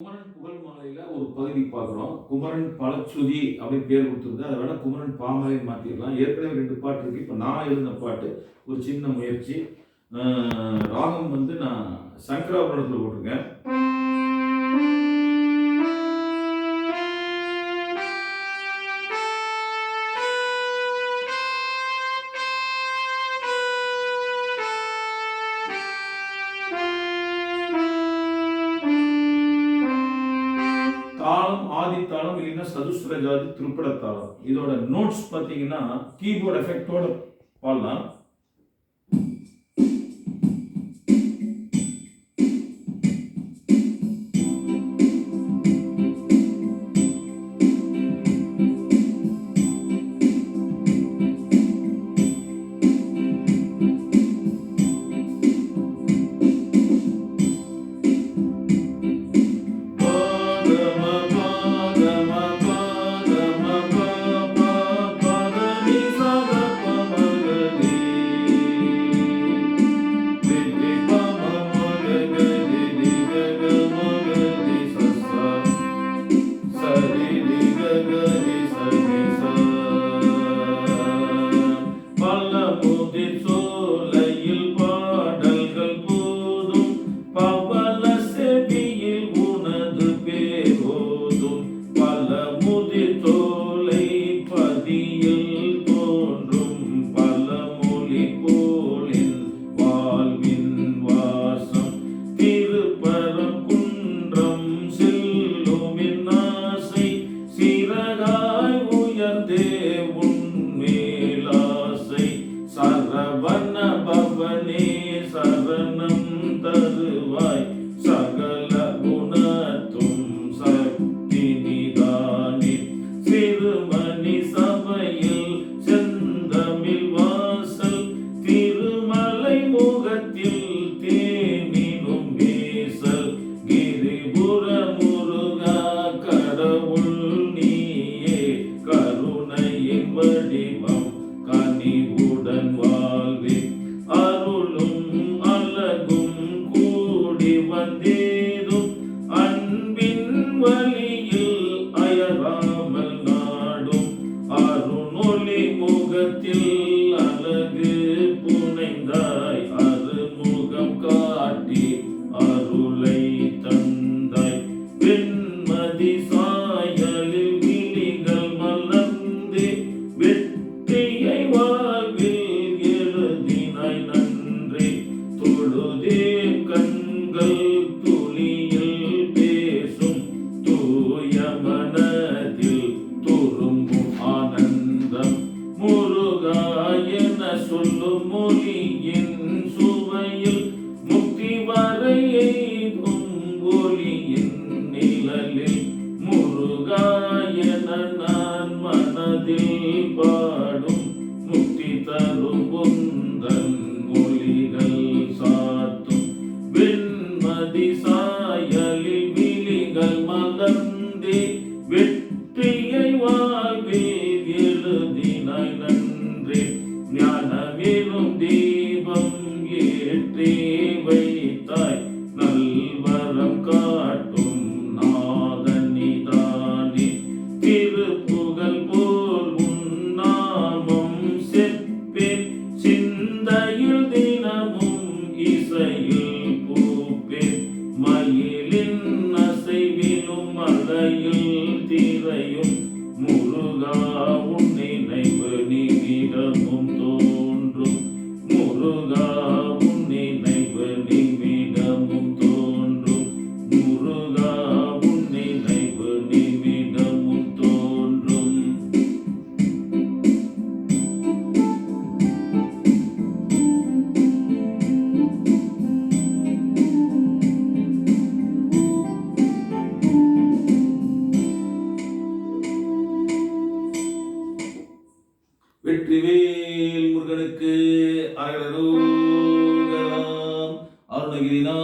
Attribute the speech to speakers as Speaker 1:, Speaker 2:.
Speaker 1: குமரன் புகழ் மாலையில் ஒரு பகுதி பார்க்குறோம். குமரன் பழச்சுதி அப்படின்னு பேர் கொடுத்துருந்தா அதை வேணால் குமரன் பாமலைன்னு மாற்றிடலாம் ஏற்கனவே ரெண்டு பாட்டு இருக்குது இப்போ நான் எழுந்த பாட்டு ஒரு சின்ன முயற்சி. ராகம் வந்து நான் சங்கராபுரத்தில் போட்டிருக்கேன். தாளம் ஆதி தாளம் இல்லைன்னா சதுஸ்வர ஜாதி திருப்பட தாளம் இதோட நோட்ஸ் பார்த்தீங்கன்னா கீபோர்ட் எஃபெக்டோட பாடலாம். you. நான் மனதில் பாடும் முக்தி தரும் குந்தன் மொழிகள் சாத்தும். வெண்மதி சாயலில் விழிகள் மலர்ந்தே வெற்றிவேல் முருகனுக்கு அருணகிரி அருணகிரிநாத்